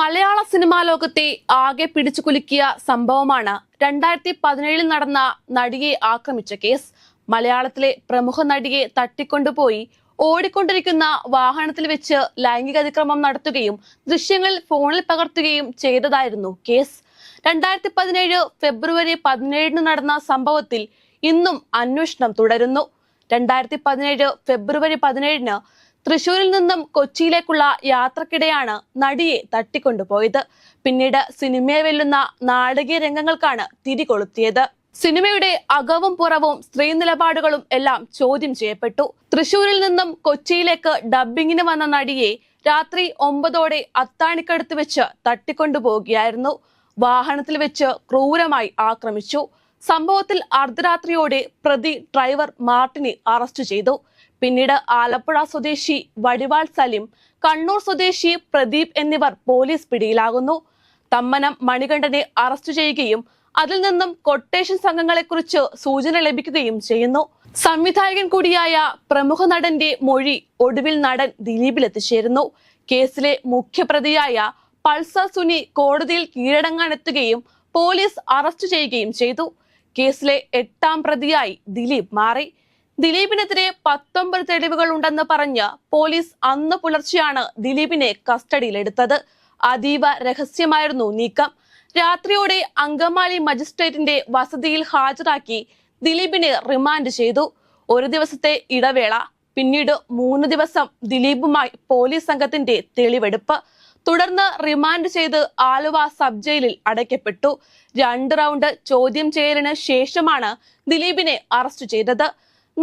മലയാള cinema ലോകത്തെ ആകെ പിടിച്ചു കുലുക്കിയ സംഭവമാണ് രണ്ടായിരത്തി പതിനേഴിൽ നടന്ന നടിയെ ആക്രമിച്ച കേസ്. മലയാളത്തിലെ പ്രമുഖ നടിയെ തട്ടിക്കൊണ്ടുപോയി. ഓടിക്കൊണ്ടിരിക്കുന്ന വാഹനത്തിൽ വെച്ച് ലൈംഗിക അതിക്രമം നടത്തുകയും ദൃശ്യങ്ങൾ ഫോണിൽ പകർത്തുകയും ചെയ്തതായിരുന്നു കേസ്. രണ്ടായിരത്തി പതിനേഴ് ഫെബ്രുവരി പതിനേഴിന് നടന്ന സംഭവത്തിൽ ഇന്നും അന്വേഷണം തുടരുന്നു. രണ്ടായിരത്തി പതിനേഴ് ഫെബ്രുവരി പതിനേഴിന് തൃശൂരിൽ നിന്നും കൊച്ചിയിലേക്കുള്ള യാത്രക്കിടെയാണ് നടിയെ തട്ടിക്കൊണ്ടുപോയത്. പിന്നീട് സിനിമയെ വെല്ലുന്ന നാടകീയ രംഗങ്ങൾക്കാണ് തിരികൊളുത്തിയത് സിനിമയുടെ അകവും പുറവും സ്ത്രീ നിലപാടുകളും എല്ലാം ചോദ്യം ചെയ്യപ്പെട്ടു. തൃശൂരിൽ നിന്നും കൊച്ചിയിലേക്ക് ഡബ്ബിങ്ങിന് വന്ന നടിയെ രാത്രി ഒമ്പതോടെ അത്താണിക്കടുത്ത് വെച്ച് തട്ടിക്കൊണ്ടുപോവുകയായിരുന്നു. വാഹനത്തിൽ വെച്ച് ക്രൂരമായി ആക്രമിച്ചു. സംഭവത്തിൽ അർദ്ധരാത്രിയോടെ പ്രതി ഡ്രൈവർ മാർട്ടിനെ അറസ്റ്റ് ചെയ്തു. പിന്നീട് ആലപ്പുഴ സ്വദേശി വടിവാൾ സലിം കണ്ണൂർ സ്വദേശി പ്രദീപ് എന്നിവർ പോലീസ് പിടിയിലാകുന്നു. തമ്മനം മണികണ്ഠനെ അറസ്റ്റ് ചെയ്യുകയും അതിൽ നിന്നും കൊട്ടേഷൻ സംഘങ്ങളെക്കുറിച്ച് സൂചന ലഭിക്കുകയും ചെയ്യുന്നു. സംവിധായകൻ കൂടിയായ പ്രമുഖ നടന്റെ മൊഴി ഒടുവിൽ നടൻ ദിലീപിൽ എത്തിച്ചേരുന്നു കേസിലെ മുഖ്യപ്രതിയായ പൾസർ സുനി കോടതിയിൽ കീഴടങ്ങാനെത്തുകയും പോലീസ് അറസ്റ്റ് ചെയ്യുകയും ചെയ്തു. കേസിലെ എട്ടാം പ്രതിയായി ദിലീപ് മാറി. ദിലീപിനെതിരെ പത്തൊമ്പത് തെളിവുകൾ ഉണ്ടെന്ന് പറഞ്ഞ് പോലീസ് അന്ന് പുലർച്ചെയാണ് ദിലീപിനെ കസ്റ്റഡിയിലെടുത്തത്. അതീവ രഹസ്യമായിരുന്നു നീക്കം. രാത്രിയോടെ അങ്കമാലി മജിസ്ട്രേറ്റിന്റെ വസതിയിൽ ഹാജരാക്കി ദിലീപിനെ റിമാൻഡ് ചെയ്തു. ഒരു ദിവസത്തെ ഇടവേള പിന്നീട് മൂന്ന് ദിവസം ദിലീപുമായി പോലീസ് സംഘത്തിന്റെ തെളിവെടുപ്പ്. തുടർന്ന് റിമാൻഡ് ചെയ്ത് ആലുവ സബ് ജയിലിൽ അടയ്ക്കപ്പെട്ടു. രണ്ട് റൗണ്ട് ചോദ്യം ചെയ്യലിന് ശേഷമാണ് ദിലീപിനെ അറസ്റ്റ് ചെയ്തത്.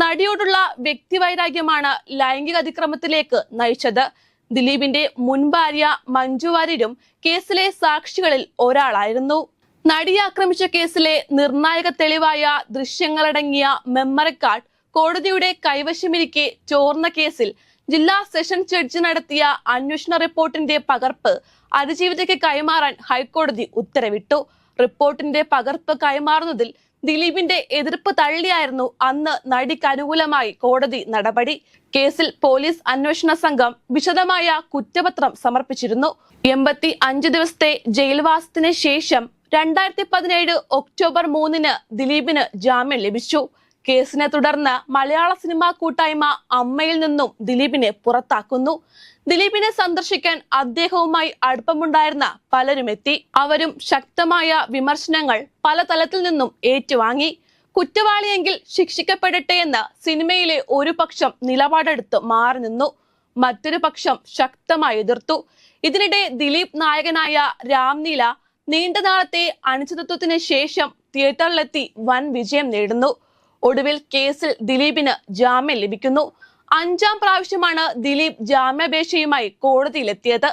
നടിയോടുള്ള വ്യക്തിവൈരാഗ്യമാണ് ലൈംഗിക അതിക്രമത്തിലേക്ക് നയിച്ചത്. ദിലീപിന്റെ മുൻ ഭാര്യ മഞ്ജു വാര്യരും കേസിലെ സാക്ഷികളിൽ ഒരാളായിരുന്നു. നടിയെ ആക്രമിച്ച കേസിലെ നിർണായക തെളിവായ ദൃശ്യങ്ങളടങ്ങിയ മെമ്മറി കാർഡ് കോടതിയുടെ കൈവശമിരിക്കെ ചോർന്ന കേസിൽ ജില്ലാ സെഷൻ ജഡ്ജി നടത്തിയ അന്വേഷണ റിപ്പോർട്ടിന്റെ പകർപ്പ് അതിജീവിതയ്ക്ക് കൈമാറാൻ ഹൈക്കോടതി ഉത്തരവിട്ടു. റിപ്പോർട്ടിന്റെ പകർപ്പ് കൈമാറുന്നതിൽ ദിലീപിന്റെ എതിർപ്പ് തള്ളിയായിരുന്നു അന്ന് നടിക്ക് അനുകൂലമായി കോടതി നടപടി. കേസിൽ പോലീസ് അന്വേഷണ സംഘം വിശദമായ കുറ്റപത്രം സമർപ്പിച്ചിരുന്നു. എൺപത്തി അഞ്ച് ദിവസത്തെ ജയിൽവാസത്തിന് ശേഷം രണ്ടായിരത്തി പതിനേഴ് ഒക്ടോബർ മൂന്നിന് ദിലീപിന് ജാമ്യം ലഭിച്ചു. കേസിനെ തുടർന്ന് മലയാള സിനിമാ കൂട്ടായ്മ അമ്മയിൽ നിന്നും ദിലീപിനെ പുറത്താക്കുന്നു. ദിലീപിനെ സന്ദർശിക്കാൻ അദ്ദേഹവുമായി അടുപ്പമുണ്ടായിരുന്ന പലരും എത്തി. അവരും ശക്തമായ വിമർശനങ്ങൾ പല തലത്തിൽ നിന്നും ഏറ്റുവാങ്ങി. കുറ്റവാളിയെങ്കിൽ ശിക്ഷിക്കപ്പെടട്ടെ എന്ന് സിനിമയിലെ ഒരു പക്ഷം നിലപാടെടുത്ത് മാറി നിന്നു. മറ്റൊരു പക്ഷം ശക്തമായി എതിർത്തു. ഇതിനിടെ ദിലീപ് നായകനായ രാംനീല നീണ്ട നാളത്തെ അനിശ്ചിതത്വത്തിന് ശേഷം തിയേറ്ററിലെത്തി വൻ വിജയം നേടുന്നു. ഒടുവിൽ കേസിൽ ദിലീപിന് ജാമ്യം ലഭിക്കുന്നു. അഞ്ചാം പ്രാവശ്യമാണ് ദിലീപ് ജാമ്യാപേക്ഷയുമായി കോടതിയിലെത്തിയത്.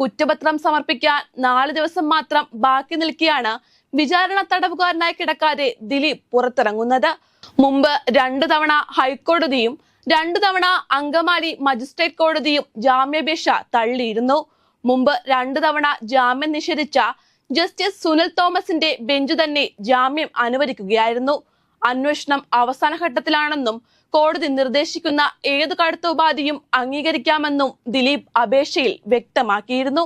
കുറ്റപത്രം സമർപ്പിക്കാൻ നാല് ദിവസം മാത്രം ബാക്കി നിൽക്കെയാണ് വിചാരണ തടവുകാരനായി കിടക്കാതെ ദിലീപ് പുറത്തിറങ്ങുന്നത്. മുമ്പ് രണ്ടു തവണ ഹൈക്കോടതിയും രണ്ടു തവണ അങ്കമാലി മജിസ്ട്രേറ്റ് കോടതിയും ജാമ്യാപേക്ഷ തള്ളിയിരുന്നു. മുമ്പ് രണ്ടു തവണ ജാമ്യം നിഷേധിച്ച ജസ്റ്റിസ് സുനിൽ തോമസിന്റെ ബെഞ്ച് തന്നെ ജാമ്യം അനുവദിക്കുകയായിരുന്നു. അന്വേഷണം അവസാന ഘട്ടത്തിലാണെന്നും കോടതി നിർദ്ദേശിക്കുന്ന ഏത് കടുത്ത ഉപാധിയും അംഗീകരിക്കാമെന്നും ദിലീപ് അപേക്ഷയിൽ വ്യക്തമാക്കിയിരുന്നു.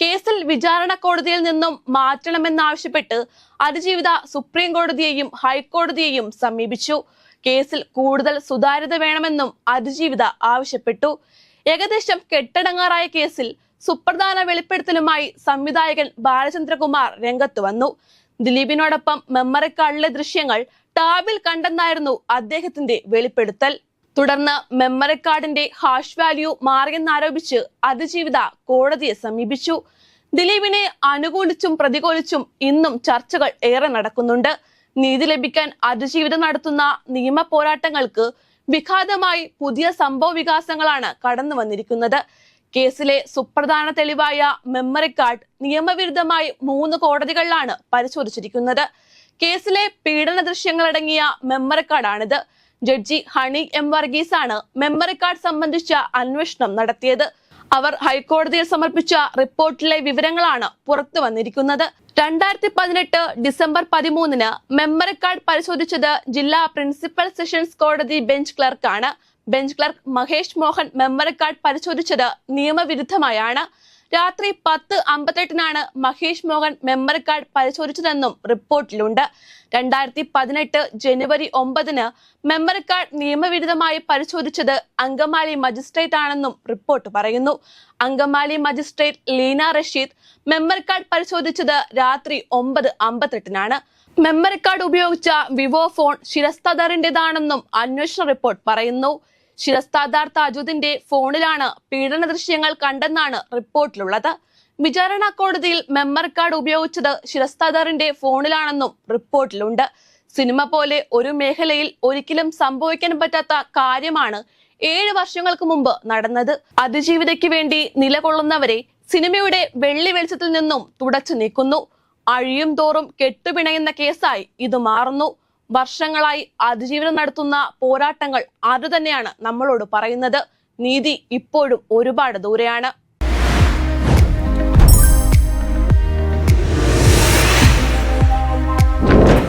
കേസിൽ വിചാരണ കോടതിയിൽ നിന്നും മാറ്റണമെന്നാവശ്യപ്പെട്ട് അതിജീവിത സുപ്രീം കോടതിയെയും ഹൈക്കോടതിയെയും സമീപിച്ചു. കേസിൽ കൂടുതൽ സുതാര്യത വേണമെന്നും അതിജീവിത ആവശ്യപ്പെട്ടു. ഏകദേശം കെട്ടടങ്ങാറായ കേസിൽ സുപ്രധാന വെളിപ്പെടുത്തലുമായി സംവിധായകൻ ബാലചന്ദ്രകുമാർ രംഗത്ത് വന്നു. ദിലീപിനോടൊപ്പം മെമ്മറിക്കാളിലെ ദൃശ്യങ്ങൾ ടാബിൽ കണ്ടെന്നായിരുന്നു അദ്ദേഹത്തിന്റെ വെളിപ്പെടുത്തൽ. തുടർന്ന് മെമ്മറി കാർഡിന്റെ ഹാഷ് വാല്യൂ മാറിയെന്നാരോപിച്ച് അതിജീവിത കോടതിയെ സമീപിച്ചു. ദിലീപിനെ അനുകൂലിച്ചും പ്രതികൂലിച്ചും ഇന്നും ചർച്ചകൾ ഏറെ നടക്കുന്നുണ്ട്. നീതി ലഭിക്കാൻ അതിജീവിതം നടത്തുന്ന നിയമ പോരാട്ടങ്ങൾക്ക് വിഘാതമായി പുതിയ സംഭവ വികാസങ്ങളാണ് കടന്നു വന്നിരിക്കുന്നത്. കേസിലെ സുപ്രധാന തെളിവായ മെമ്മറി കാർഡ് നിയമവിരുദ്ധമായി മൂന്ന് കോടതികളിലാണ് പരിശോധിച്ചിരിക്കുന്നത്. കേസിലെ പീഡന ദൃശ്യങ്ങൾ ദൃശ്യങ്ങളടങ്ങിയ മെമ്മറി കാർഡാണിത്. ജഡ്ജി ഹണി എം വർഗീസ് ആണ് മെമ്മറി കാർഡ് സംബന്ധിച്ച അന്വേഷണം നടത്തിയത്. അവർ ഹൈക്കോടതിയിൽ സമർപ്പിച്ച റിപ്പോർട്ടിലെ വിവരങ്ങളാണ് പുറത്തു വന്നിരിക്കുന്നത്. രണ്ടായിരത്തി പതിനെട്ട് ഡിസംബർ പതിമൂന്നിന് മെമ്മറി കാർഡ് പരിശോധിച്ചത് ജില്ലാ പ്രിൻസിപ്പൽ സെഷൻസ് കോടതി bench ക്ലർക്കാണ്. Bench clerk Mahesh Mohan memory card പരിശോധിച്ചത് നിയമവിരുദ്ധമായാണ്. രാത്രി പത്ത് അമ്പത്തെട്ടിനാണ് മഹേഷ് മോഹൻ മെമ്മറി കാർഡ് പരിശോധിച്ചതെന്നും റിപ്പോർട്ടിലുണ്ട്. രണ്ടായിരത്തി പതിനെട്ട് ജനുവരി ഒമ്പതിന് മെമ്മറി കാർഡ് നിയമവിരുദ്ധമായി പരിശോധിച്ചത് അങ്കമാലി മജിസ്ട്രേറ്റ് ആണെന്നും റിപ്പോർട്ട് പറയുന്നു. Angamaly magistrate Leena Rasheed memory card പരിശോധിച്ചത് രാത്രി ഒമ്പത് അമ്പത്തെട്ടിനാണ്. മെമ്മറി കാർഡ് ഉപയോഗിച്ച വിവോ ഫോൺ ശിരസ്തദറിന്റേതാണെന്നും അന്വേഷണ റിപ്പോർട്ട് പറയുന്നു. ശിരസ്താദാർ താജുദ്ദിന്റെ ഫോണിലാണ് പീഡന ദൃശ്യങ്ങൾ കണ്ടെന്നാണ് റിപ്പോർട്ടിലുള്ളത്. വിചാരണ കോടതിയിൽ മെമ്മറി കാർഡ് ഉപയോഗിച്ചത് ശിരസ്താദാറിന്റെ ഫോണിലാണെന്നും റിപ്പോർട്ടിലുണ്ട്. സിനിമ പോലെ ഒരു മേഖലയിൽ ഒരിക്കലും സംഭവിക്കാൻ പറ്റാത്ത കാര്യമാണ് ഏഴ് വർഷങ്ങൾക്ക് മുമ്പ് നടന്നത്. അതിജീവിതയ്ക്ക് വേണ്ടി നിലകൊള്ളുന്നവരെ സിനിമയുടെ വെള്ളി വെളിച്ചത്തിൽ നിന്നും തുടച്ചു നീക്കുന്നു. അഴിയും തോറും കെട്ടുപിണയുന്ന കേസായി ഇത് മാറുന്നു. വർഷങ്ങളായി അതിജീവനം നടത്തുന്ന പോരാട്ടങ്ങൾ അതുതന്നെയാണ് നമ്മളോട് പറയുന്നത്. നീതി ഇപ്പോഴും ഒരുപാട് ദൂരെയാണ്.